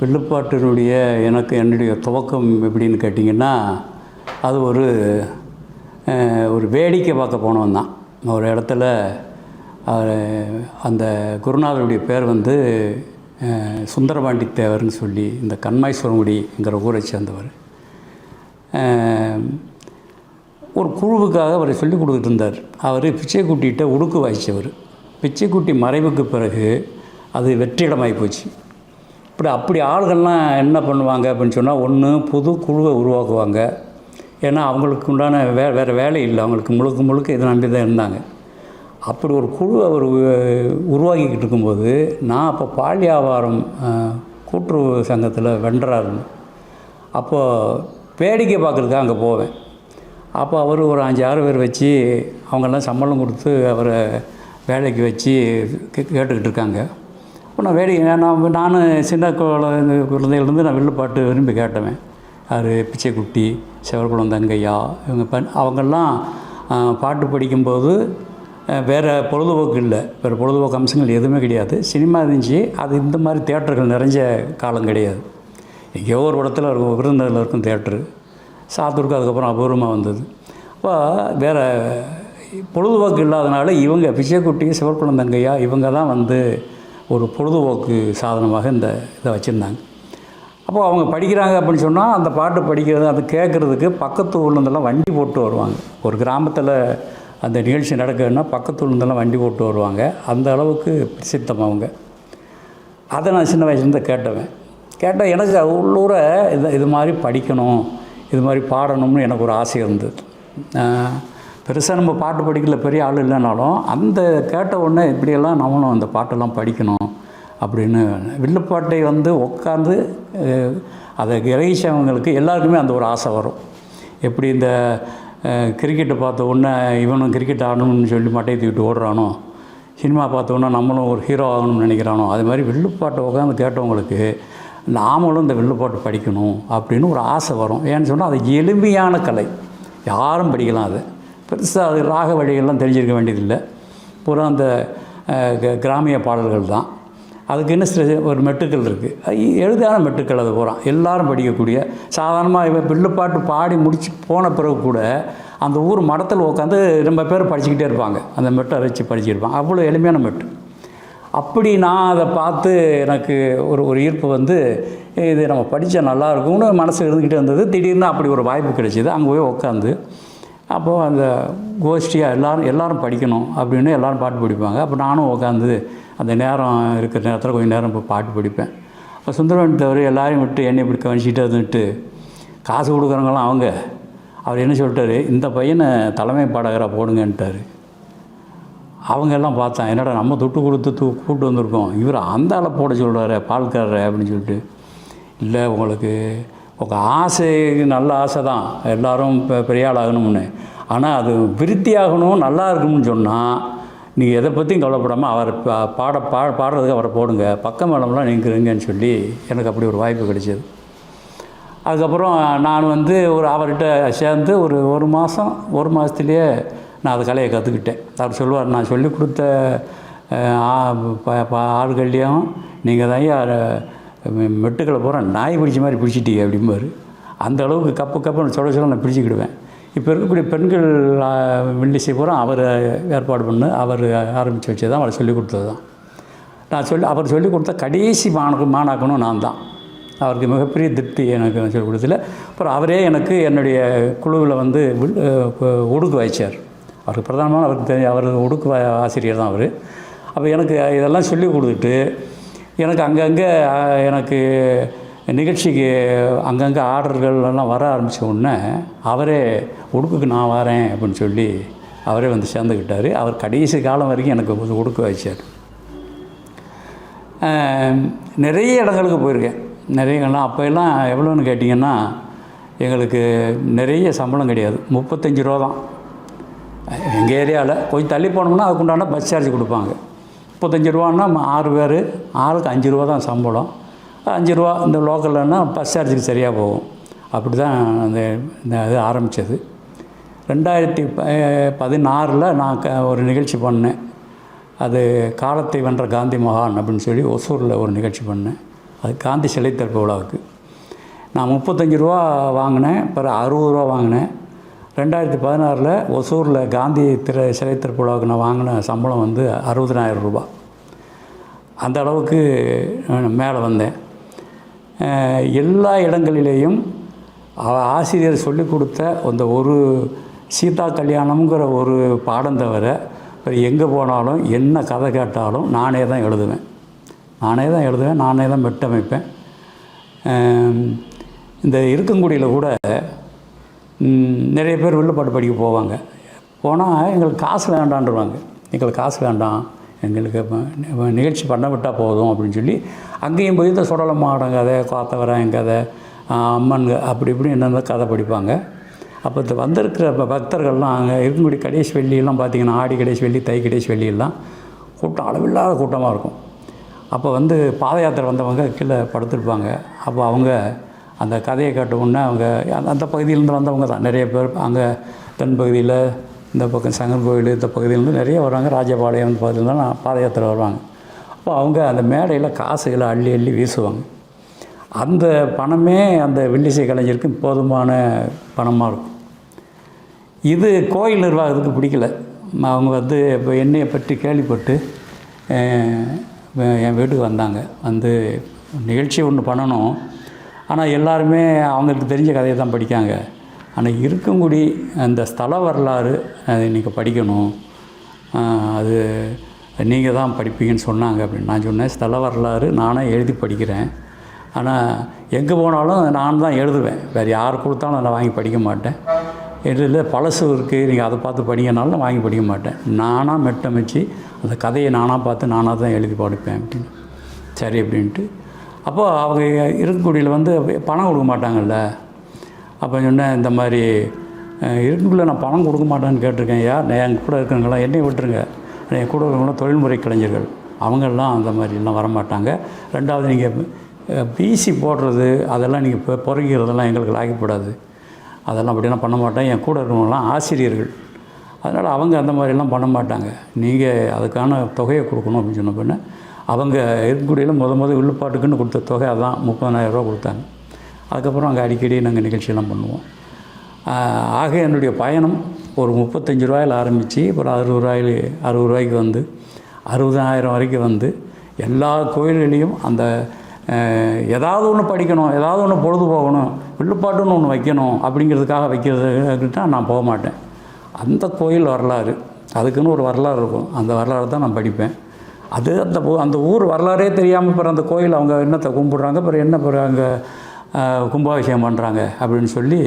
வில்லுப்பாட்டினுடைய எனக்கு என்னுடைய துவக்கம் எப்படின்னு கேட்டிங்கன்னா அது ஒரு ஒரு வேடிக்கை பார்க்க போனவன் தான். ஒரு இடத்துல அந்த குருநாதனுடைய பேர் வந்து சுந்தரபாண்டி தேவர்னு சொல்லி இந்த கண்மாய்ஸ்வரங்குடிங்கிற ஊரை சேர்ந்தவர். ஒரு குழுவுக்காக அவரை சொல்லிக் கொடுத்துட்டு இருந்தார். அவர் பிச்சைக்குட்டிகிட்ட உடுக்கு வாய்ச்சவர். பிச்சைக்குட்டி மறைவுக்கு பிறகு அது வெற்றிடமாகி போச்சு. இப்படி அப்படி ஆளுகள்லாம் என்ன பண்ணுவாங்க அப்படின்னு சொன்னால் ஒன்று புது குழுவை உருவாக்குவாங்க. ஏன்னா அவங்களுக்கு உண்டான வே வேறு வேலை இல்லை. அவங்களுக்கு முழுக்க முழுக்க இதை நம்பி தான் இருந்தாங்க. அப்படி ஒரு குழு அவர் உ- உருவாக்கிக்கிட்டு இருக்கும்போது நான் அப்போ பால் வியாபாரம் கூட்டுறவு சங்கத்தில் வெண்டராக இருந்தேன் அப்போது வேடிக்கை பார்க்குறதுக்காக அங்கே போவேன். அப்போ அவர் ஒரு அஞ்சு ஆறு பேர் வச்சு அவங்கெல்லாம் சம்பளம் கொடுத்து அவரை வேலைக்கு வச்சு கே கேட்டுக்கிட்டு இருக்காங்க. அப்போ நான் வேடிக்கை நான் நான் சின்ன குழந்தையிலேருந்து நான் வில்லுப்பாட்டு விரும்பி கேட்டவேன். யார்? பிச்சைக்குட்டி சிவகுளம் தங்கையா இவங்க பண் அவங்கெல்லாம் பாட்டு படிக்கும்போது வேறு பொழுதுபோக்கு இல்லை. வேறு பொழுதுபோக்கு அம்சங்கள் எதுவுமே கிடையாது. சினிமா இருந்துச்சு. அது இந்த மாதிரி தேட்டர்கள் நிறைஞ்ச காலம் கிடையாது. எங்கேயோ ஒரு இடத்துல இருக்கும் விருந்தில் இருக்கும் தேட்டரு. சாத்தூருக்கு அதுக்கப்புறம் அபூர்வமாக வந்தது. அப்போ வேறு பொழுதுபோக்கு இல்லாதனால இவங்க பிச்சைக்குட்டி சிவக்குளம் தங்கையா இவங்க தான் வந்து ஒரு பொழுதுபோக்கு சாதனமாக இந்த இதை வச்சுருந்தாங்க. அப்போ அவங்க படிக்கிறாங்க அப்படின்னு சொன்னால் அந்த பாட்டு படிக்கிறது அது கேட்குறதுக்கு பக்கத்து ஊர்லேருந்தெல்லாம் வண்டி போட்டு வருவாங்க. ஒரு கிராமத்தில் அந்த நிகழ்ச்சி நடக்குதுன்னா பக்கத்து ஊர்லேருந்தெல்லாம் வண்டி போட்டு வருவாங்க. அந்த அளவுக்கு பிரசித்தம் அவங்க. அதை நான் சின்ன வயசுலேருந்து கேட்டவன். கேட்டால் எனக்கு உள்ளூர இது இது மாதிரி படிக்கணும் இது மாதிரி பாடணும்னு எனக்கு ஒரு ஆசை இருந்தது. பெருசாக நம்ம பாட்டு படிக்கல பெரிய ஆள் இல்லைனாலும் அந்த கேட்ட உடனே இப்படியெல்லாம் நம்மளும் அந்த பாட்டெல்லாம் படிக்கணும் அப்படின்னு வில்லுப்பாட்டை வந்து உட்காந்து அதை கிரகிச்சவங்களுக்கு எல்லாருக்குமே அந்த ஒரு ஆசை வரும். எப்படி இந்த கிரிக்கெட்டை பார்த்த உடனே இவனும் கிரிக்கெட் ஆடணும்னு சொல்லி மட்டையை தூக்கிட்டு ஓடுறானோ? சினிமா பார்த்த உடனே நம்மளும் ஒரு ஹீரோ ஆகணும்னு நினைக்கிறானோ? அது மாதிரி வில்லுப்பாட்டை உட்காந்து கேட்டவங்களுக்கு நாமளும் இந்த வில்லுப்பாட்டு படிக்கணும் அப்படின்னு ஒரு ஆசை வரும். ஏன்னு சொன்னால் அது எளிமையான கலை. யாரும் படிக்கலாம் அது. பெருசாக அது ராக வழிகள்லாம் தெரிஞ்சிருக்க வேண்டியதில்லை. பூரா அந்த க- கிராமிய பாடல்கள் தான். அதுக்கு என்ன சில ஒரு மெட்டுக்கள் இருக்குது எழுதான மெட்டுக்கள் அது பூரா. எல்லாரும் படிக்கக்கூடிய சாதாரணமாக இவன் வில்லுப்பாட்டு பாடி முடிச்சு போன பிறகு கூட அந்த ஊர் மடத்தில் உட்காந்து ரொம்ப பேர் படிச்சுக்கிட்டே இருப்பாங்க. அந்த மெட்டை வச்சு படிச்சுருப்பாங்க. அவ்வளோ எளிமையான மெட்டு. அப்படி நான் அதை பார்த்து எனக்கு ஒரு ஒரு ஈர்ப்பு வந்து இது நம்ம படித்தா நல்லா இருக்கும்னு மனசு இருந்துக்கிட்டே இருந்தது. திடீர்னு அப்படி ஒரு வாய்ப்பு கிடைச்சிது. அங்கே போய் உட்காந்து அப்போது அந்த கோஷ்டியாக எல்லாரும் எல்லோரும் படிக்கணும் அப்படின்னு எல்லோரும் பாட்டு படிப்பாங்க. அப்போ நானும் உட்காந்து அந்த நேரம் இருக்கிற நேரத்தில் கொஞ்சம் நேரம் இப்போ பாட்டு படிப்பேன். அப்போ சுந்தரவன் தவிர எல்லோரையும் விட்டு என்னை இப்படி கவனிச்சிட்டு வந்துட்டு காசு கொடுக்குறவங்களாம் அவங்க. அவர் என்ன சொல்லிட்டாரு? இந்த பையனை தலைமை பாடகராக போடுங்கன்ட்டார். அவங்க எல்லாம் பார்த்தான் என்னடா நம்ம தொட்டு கொடுத்து தூ கூப்பிட்டு வந்திருக்கோம். இவர் அந்த ஆளை போட சொல்கிறாரு பால்காரரை அப்படின்னு சொல்லிட்டு. இல்லை உங்களுக்கு உங்கள் ஆசை நல்ல ஆசை தான். எல்லோரும் இப்போ பெரிய ஆள் ஆகணும்னு ஆனால் அது விருத்தி ஆகணும் நல்லா இருக்கணும்னு சொன்னால் நீங்கள் எதை பற்றியும் கவலைப்படாமல் அவர் பா- பாட பா பாடுறதுக்கு அவரை போடுங்க. பக்கம் மேலம்லாம் நீங்கிறீங்கன்னு சொல்லி எனக்கு அப்படி ஒரு வாய்ப்பு கிடைச்சது. அதுக்கப்புறம் நான் வந்து ஒரு அவர்கிட்ட சேர்ந்து ஒரு ஒரு மாதம் ஒரு மாதத்துலேயே நான் அது கலையை கற்றுக்கிட்டேன் அவர் சொல்லுவார் நான் சொல்லி கொடுத்த ஆள்கள்லேயும் ஆ- நீங்கள் தான் மெட்டுக்களை பூரா நாய் பிடிச்ச மாதிரி பிடிச்சிட்டீங்க அப்படிம்பாரு. அந்த அளவுக்கு கப்பு கப்புன்னு சொல்ல சொல்ல நான் பிடிச்சிக்கிடுவேன். இப்போ இருக்கக்கூடிய பெண்கள் வில்லிசை பூரா அவர் ஏற்பாடு பண்ணு அவர் ஆரம்பித்து வச்சது தான் அவரை சொல்லிக் கொடுத்தது தான் நான் சொல்லி அவர் சொல்லிக் கொடுத்த கடைசி மாணக்கு மாணாக்கனும் நான் தான். அவருக்கு மிகப்பெரிய திருப்தி எனக்கு சொல்லிக் கொடுத்துல அப்புறம் அவரே எனக்கு என்னுடைய குழுவில் வந்து ஒடுக்கு வாய்ச்சார். அவருக்கு பிரதானமான அவருக்கு தெரிஞ்ச அவர் ஒடுக்கு வா- ஆசிரியர் தான் அவர். அப்போ எனக்கு இதெல்லாம் சொல்லிக் கொடுத்துட்டு எனக்கு அங்கங்கே எனக்கு நிகழ்ச்சிக்கு அங்கங்கே ஆர்டர்கள் எல்லாம் வர ஆரம்பித்த உடனே அவரே உடுக்குக்கு நான் வரேன் அப்படின்னு சொல்லி அவரே வந்து சேர்ந்துக்கிட்டார். அவர் கடைசி காலம் வரைக்கும் எனக்கு கொஞ்சம் உடுக்கு வச்சார். நிறைய இடங்களுக்கு போயிருக்கேன். நிறைய இடம்லாம் அப்போ எல்லாம் எவ்வளோன்னு கேட்டிங்கன்னா எங்களுக்கு நிறைய சம்பளம் கிடையாது. முப்பத்தஞ்சு ரூபா தான். எங்கள் ஏரியாவில் கொஞ்சம் தள்ளி போனோம்னா அதுக்குண்டான பஸ் சார்ஜ் கொடுப்பாங்க. முப்பத்தஞ்சு ரூபான்னா ஆறு பேர். ஆளுக்கு அஞ்சு ரூபா தான் சம்பளம். அஞ்சு ரூபா இந்த லோக்கல்லன்னா பஸ் சார்ஜுக்கு சரியாக போகும். அப்படி தான் அந்த இந்த இது ஆரம்பித்தது ரெண்டாயிரத்தி ப பதினாறில் நான் க ஒரு நிகழ்ச்சி பண்ணேன். அது காலத்தை வென்ற காந்தி மகான் அப்படின்னு சொல்லி ஒசூரில் ஒரு நிகழ்ச்சி பண்ணேன். அது காந்தி சிலை திறப்பு விழாவுக்கு. நான் முப்பத்தஞ்சு ரூபா வாங்கினேன் பிறகு அறுபது ரூபா வாங்கினேன். ரெண்டாயிரத்தி பதினாறில் ஒசூரில் காந்தி திரை சிலை திறப்பு நான் வாங்கின சம்பளம் வந்து அறுபதனாயிரம் ரூபா அந்த அளவுக்கு மேலே வந்தேன். எல்லா இடங்களிலேயும் ஆசிரியர் சொல்லிக் கொடுத்த அந்த ஒரு சீதா கல்யாணம்ங்கிற ஒரு பாடம் தவிர எங்கே போனாலும் என்ன கதை கேட்டாலும் நானே தான் எழுதுவேன். நானே தான் எழுதுவேன் நானே தான் வெட்டமைப்பேன் இந்த இருக்கங்குடியில் கூட நிறைய பேர் வில்லுப்பாட்டு படிக்க போவாங்க. போனால் எங்களுக்கு காசு வேண்டான்றுவாங்க. எங்களுக்கு காசு வேண்டாம். எங்களுக்கு நிகழ்ச்சி பண்ண விட்டால் போதும் அப்படின்னு சொல்லி அங்கேயும் போய் இந்த சுடல மாடம் கதை காத்தவரன் கதை அம்மன் அப்படி இப்படி என்னென்ன கதை படிப்பாங்க. அப்போ இந்த வந்திருக்கிற பக்தர்கள்லாம் அங்கே இருக்கக்கூடிய கடைசி வெள்ளியெல்லாம் பார்த்தீங்கன்னா ஆடி கடைசி வெள்ளி தை கடைசி வெள்ளியெல்லாம் கூட்டம் அளவில்லாத கூட்டமாக இருக்கும். அப்போ வந்து பாத யாத்திரை வந்தவங்க கீழே படுத்துருப்பாங்க. அப்போ அவங்க அந்த கதையை கேட்டவுடனே உடனே அவங்க அந்த- பகுதியிலேருந்து வந்தவங்க தான். நிறைய பேர் அங்கே தென் பகுதியில் இந்த பக்கம் சங்கர் கோயில் இந்த பகுதியிலேருந்து நிறைய வருவாங்க ராஜபாளையம் அந்த தான் நான் பாத யாத்திரை வருவாங்க. அப்போ அவங்க அந்த மேடையில் காசுகளை அள்ளி அள்ளி வீசுவாங்க. அந்த பணமே அந்த வில்லிசை கலைஞருக்கு போதுமான பணமாக இருக்கும். இது கோயில் நிர்வாகத்துக்கு பிடிக்கல. அவங்க வந்து இப்போ என்னையை பற்றி கேள்விப்பட்டு என் வீட்டுக்கு வந்தாங்க. வந்து நிகழ்ச்சி ஒன்று பண்ணணும். ஆனால் எல்லாருமே அவங்களுக்கு தெரிஞ்ச கதையை தான் படிக்காங்க ஆனால் இருக்கங்குடி அந்த ஸ்தல வரலாறு இன்றைக்கி படிக்கணும். அது நீங்கள் தான் படிப்பீங்கன்னு சொன்னாங்க அப்படின்னு. நான் சொன்னேன் ஸ்தல வரலாறு நானே எழுதி படிக்கிறேன். ஆனால் எங்கே போனாலும் நான் தான் எழுதுவேன். வேறு யார் கொடுத்தாலும் நான் வாங்கி படிக்க மாட்டேன். இல்லை பழசு இருக்குது நீங்கள் அதை பார்த்து படிங்கனாலும் நான் வாங்கி படிக்க மாட்டேன். நானாக மெட்டமைச்சு அந்த கதையை நானாக பார்த்து நானாக தான் எழுதி படிப்பேன் அப்படின்னு. சரி அப்படின்ட்டு அப்போது அவங்க இருக்கக்கூடியில் வந்து பணம் கொடுக்க மாட்டாங்கல்ல. அப்போ சொன்னேன் இந்த மாதிரி இருக்குள்ள நான் பணம் கொடுக்க மாட்டேன்னு கேட்டிருக்கேன் யார்? என் கூட இருக்கிறவங்களாம் என்னை விட்டுருங்க. என் கூட இருக்கிறவங்களாம் தொழில்முறை கலைஞர்கள். அவங்கெல்லாம் அந்த மாதிரிலாம் வரமாட்டாங்க. ரெண்டாவது நீங்கள் பிசி போடுறது அதெல்லாம் நீங்கள் இப்போ பொறுக்கிறதெல்லாம் எங்களுக்கு லாகிப்படாது அதெல்லாம் அப்படிலாம் பண்ண மாட்டேன். என் கூட இருக்கிறவங்களாம் ஆசிரியர்கள். அதனால் அவங்க அந்த மாதிரிலாம் பண்ண மாட்டாங்க. நீங்கள் அதுக்கான தொகையை கொடுக்கணும் அப்படின்னு சொன்ன பின்ன அவங்க இருக்கக்கூடியில் முத முத வில்லுப்பாட்டுக்குன்னு கொடுத்த தொகை அதான் முப்பதாயிரம் ரூபா கொடுத்தாங்க. அதுக்கப்புறம் அங்கே அடிக்கடி நாங்கள் நிகழ்ச்சியெல்லாம் பண்ணுவோம். ஆக என்னுடைய பயணம் ஒரு முப்பத்தஞ்சு ரூபாயில் ஆரம்பித்து அப்புறம் அறுபது ரூபாயில் அறுபது ரூபாய்க்கு வந்து அறுபதாயிரம் வரைக்கும் வந்து எல்லா கோயில்களையும் அந்த ஏதாவது ஒன்று படிக்கணும் ஏதாவது ஒன்று பொழுது போகணும் வில்லுப்பாட்டுன்னு ஒன்று வைக்கணும் அப்படிங்கிறதுக்காக வைக்கிறதுக்கிட்ட நான் போக மாட்டேன். அந்த கோயில் வரலாறு அதுக்குன்னு ஒரு வரலாறு இருக்கும். அந்த வரலாறு தான் நான் படிப்பேன். அது அந்த அந்த ஊர் வரலாறே தெரியாமல் பிற அந்த கோயில் அவங்க என்னத்தை கும்பிட்றாங்க? பிறகு என்ன பிறகு அங்கே கும்பாபிஷேகம் பண்ணுறாங்க அப்படின்னு சொல்லி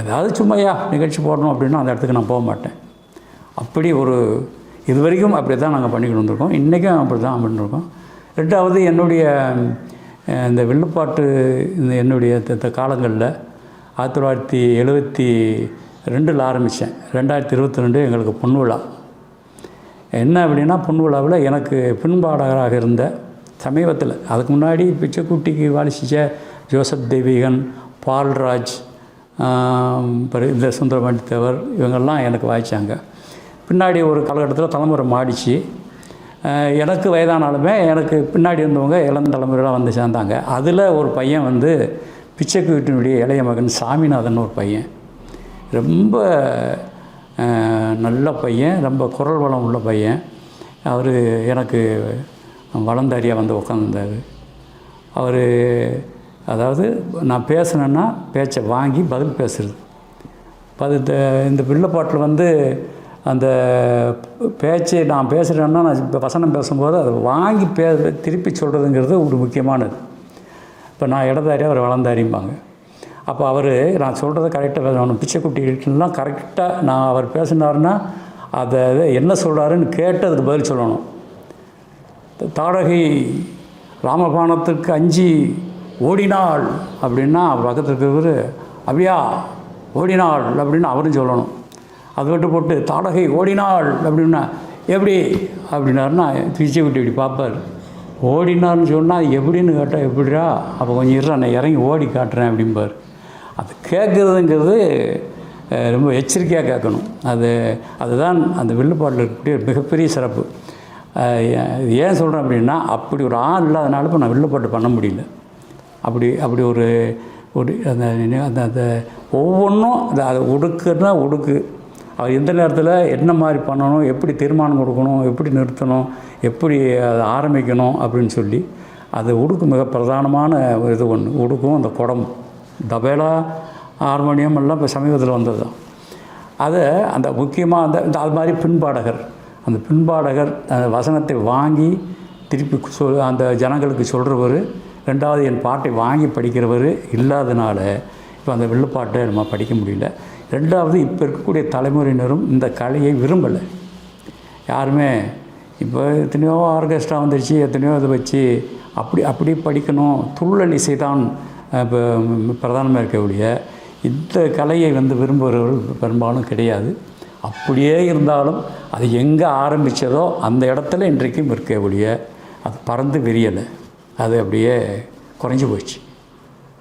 ஏதாவது சும்மையா நிகழ்ச்சி போடணும் அப்படின்னா அந்த இடத்துக்கு நான் போக மாட்டேன். அப்படி ஒரு இது வரைக்கும் அப்படி தான் நாங்கள் பண்ணிக்கிட்டு வந்திருக்கோம். இன்றைக்கும் அப்படி தான் பண்ணிருக்கோம். ரெண்டாவது என்னுடைய இந்த வில்லுப்பாட்டு இந்த என்னுடைய காலங்களில் ஆயிரத்தி தொள்ளாயிரத்தி எழுபத்தி ரெண்டில் ஆரம்பித்தேன் ரெண்டாயிரத்தி இருபத்தி ரெண்டு எங்களுக்கு பொன் விழா என்ன அப்படின்னா பொன் விழாவில் எனக்கு பின்பாடகராக இருந்த சமீபத்தில் அதுக்கு முன்னாடி பிச்சைக்குட்டிக்கு வாலிசிச்ச ஜோசப் தேவிகன் பால்ராஜ் இந்த சுந்தரமணி தேவர் இவங்கெல்லாம் எனக்கு வாய்ச்சாங்க. பின்னாடி ஒரு காலகட்டத்தில் தலைமுறை மாடிச்சு எனக்கு வயதானாலுமே எனக்கு பின்னாடி இருந்தவங்க இளம் தலைமுறையெல்லாம் வந்து சேர்ந்தாங்க. அதில் ஒரு பையன் வந்து பிச்சைக்கு வீட்டினுடைய இளைய மகன் சாமிநாதன் ஒரு பையன். ரொம்ப நல்ல பையன் ரொம்ப குரல் வளம் உள்ள பையன். அவர் எனக்கு வளந்தாரியாக வந்து உட்காந்துருந்தார் அவர் அதாவது நான் பேசுனேன்னா பேச்சை வாங்கி பதில் பேசுறது. அது இந்த இந்த வந்து அந்த பேச்சு நான் பேசுகிறேன்னா நான் இப்போ வசனம் பேசும்போது அதை வாங்கி பே திருப்பி சொல்கிறதுங்கிறது ஒரு முக்கியமானது. இப்போ நான் இடதாரி அவர் வளர்ந்தாரிம்பாங்க அப்போ அவர் நான் சொல்கிறத கரெக்டாக பேசணும் பிச்சைக்குட்டிகள்லாம் கரெக்டாக நான் அவர் பேசினாருன்னா அதை அதை என்ன சொல்கிறாருன்னு கேட்டு அதுக்கு பதில் சொல்லணும். தாடகை ராமபானத்துக்கு அஞ்சு ஓடினாள் அப்படின்னா பக்கத்தில் இருக்கிறவர் அப்படியா ஓடினாள் அப்படின்னு அவரும் சொல்லணும். அது விட்டு போட்டு தாடகை ஓடினாள் அப்படின்னா எப்படி? அப்படின்னாருன்னா பிச்சை இப்படி பார்ப்பார். ஓடினார்னு சொன்னால் எப்படின்னு கேட்டால் எப்படிடா? அப்போ கொஞ்சம் இருறா நான் இறங்கி ஓடி காட்டுறேன் அப்படிம்பார். கேட்குறதுங்கிறது ரொம்ப எச்சரிக்கையாக கேட்கணும். அது அதுதான் அந்த வில்லுப்பாட்டில் இருக்கக்கூடிய மிகப்பெரிய சிறப்பு. இது ஏன் சொல்கிறேன் அப்படின்னா அப்படி ஒரு ஆள் இல்லாதனால இப்போ நான் வில்லுப்பாட்டு பண்ண முடியல. அப்படி அப்படி ஒரு ஒரு அந்த அந்த அந்த ஒவ்வொன்றும் அந்த அது ஒடுக்குன்னா ஒடுக்கு. அவர் எந்த நேரத்தில் என்ன மாதிரி பண்ணணும் எப்படி தீர்மானம் கொடுக்கணும் எப்படி நிறுத்தணும் எப்படி அதை ஆரம்பிக்கணும் அப்படின்னு சொல்லி அது உடுக்கு மிக பிரதானமான ஒரு இது ஒன்று உடுக்கும் அந்த குடம். தபேலா ஹார்மோனியம் எல்லாம் இப்போ சமீபத்தில் வந்தது. தான் அதை அந்த முக்கியமாக அந்த இந்த அது மாதிரி பின்பாடகர் அந்த பின்பாடகர் அந்த வசனத்தை வாங்கி திருப்பி சொல் அந்த ஜனங்களுக்கு சொல்கிறவர் ரெண்டாவது என் பாட்டை வாங்கி படிக்கிறவர் இல்லாதனால இப்போ அந்த வில்லுப்பாட்டை நம்ம படிக்க முடியல. ரெண்டாவது இப்போ இருக்கக்கூடிய தலைமுறையினரும் இந்த கலையை விரும்பலை. யாருமே இப்போ எத்தனையோ ஆர்கெஸ்ட்ரா வந்துருச்சு எத்தனையோ இதை வச்சு அப்படி அப்படி படிக்கணும் துள்ளல் இசை தான் இப்போ பிரதானமாக இருக்கக்கூடிய இந்த கலையை வந்து விரும்புகிறவர்கள் பெரும்பாலும் கிடையாது. அப்படியே இருந்தாலும் அது எங்கே ஆரம்பித்ததோ அந்த இடத்துல இன்றைக்கும் இருக்க ஒழிய அது பறந்து விரியலை. அது அப்படியே குறைஞ்சி போச்சு